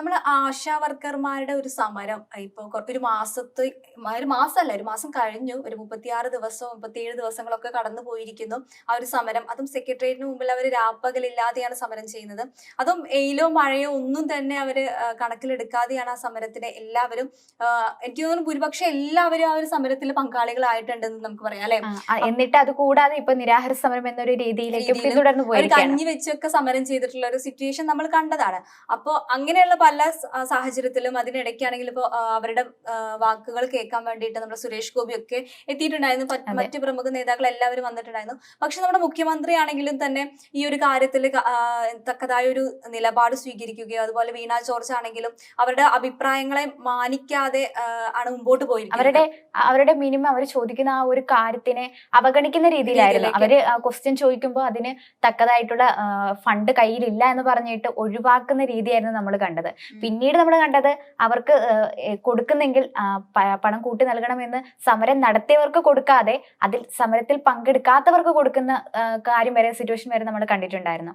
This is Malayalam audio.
നമ്മൾ ആശാ വർക്കർമാരുടെ ഒരു സമരം ഇപ്പോൾ ഒരു മാസത്തെ ഒരു മാസമല്ല ഒരു മാസം കഴിഞ്ഞു ഒരു മുപ്പത്തിയാറ് ദിവസം മുപ്പത്തിയേഴ് ദിവസങ്ങളൊക്കെ കടന്നു പോയിരിക്കുന്നു ആ ഒരു സമരം. അതും സെക്രട്ടേറിയറ്റിന് മുമ്പിൽ അവർ രാപ്പകലില്ലാതെയാണ് സമരം ചെയ്യുന്നത്. അതും എയിലോ മഴയോ ഒന്നും തന്നെ അവർ കണക്കിലെടുക്കാതെയാണ് ആ സമരത്തിന് എല്ലാവരും എനിക്ക് തോന്നുന്നു ഭൂരിപക്ഷം എല്ലാവരും ആ ഒരു സമരത്തിൽ പങ്കാളികളായിട്ടുണ്ടെന്ന് നമുക്ക് പറയാം അല്ലെ? എന്നിട്ട് അത് കൂടാതെ ഇപ്പൊ നിരാഹാര സമരം എന്നൊരു രീതിയിലേക്ക് രീതിയിലും പിന്തുടർന്നു പോയിരിക്കുകയാണ്. കഞ്ഞി വെച്ചൊക്കെ സമരം ചെയ്തിട്ടുള്ള ഒരു സിറ്റുവേഷൻ നമ്മൾ കണ്ടതാണ്. അപ്പോൾ അങ്ങനെയുള്ള പല സാഹചര്യത്തിലും അതിനിടയ്ക്കാണെങ്കിൽ ഇപ്പോൾ അവരുടെ വാക്കുകൾ കേൾക്കാൻ വേണ്ടിയിട്ട് നമ്മുടെ സുരേഷ് ഗോപി ഒക്കെ എത്തിയിട്ടുണ്ടായിരുന്നു. മറ്റ് പ്രമുഖ നേതാക്കൾ എല്ലാവരും വന്നിട്ടുണ്ടായിരുന്നു. പക്ഷെ നമ്മുടെ മുഖ്യമന്ത്രി ആണെങ്കിലും തന്നെ ഈ ഒരു കാര്യത്തിൽ തക്കതായ ഒരു നിലപാട് സ്വീകരിക്കുകയോ അതുപോലെ വീണ ജോർജ് ആണെങ്കിലും അവരുടെ അഭിപ്രായങ്ങളെ മാനിക്കാതെ ആണ് മുമ്പോട്ട് പോയിരിക്കുന്നത്. അവരുടെ അവരുടെ മിനിമം അവർ ചോദിക്കുന്ന ആ ഒരു കാര്യത്തിനെ അവഗണിക്കുന്ന രീതിയിലായിരുന്നു. അവർ ക്വസ്റ്റ്യൻ ചോദിക്കുമ്പോൾ അതിന് തക്കതായിട്ടുള്ള ഫണ്ട് കയ്യിലില്ല എന്ന് പറഞ്ഞിട്ട് ഒഴിവാക്കുന്ന രീതിയായിരുന്നു നമ്മൾ കണ്ടത്. പിന്നീട് നമ്മൾ കണ്ടത് അവർക്ക് കൊടുക്കുന്നെങ്കിൽ പണം കൂട്ടി നൽകണമെന്ന് സമരം നടത്തിയവർക്ക് കൊടുക്കാതെ അതിൽ സമരത്തിൽ പങ്കെടുക്കാത്തവർക്ക് കൊടുക്കുന്ന കാര്യം വരെ സിറ്റുവേഷൻ വരെ നമ്മൾ കണ്ടിട്ടുണ്ടായിരുന്നു.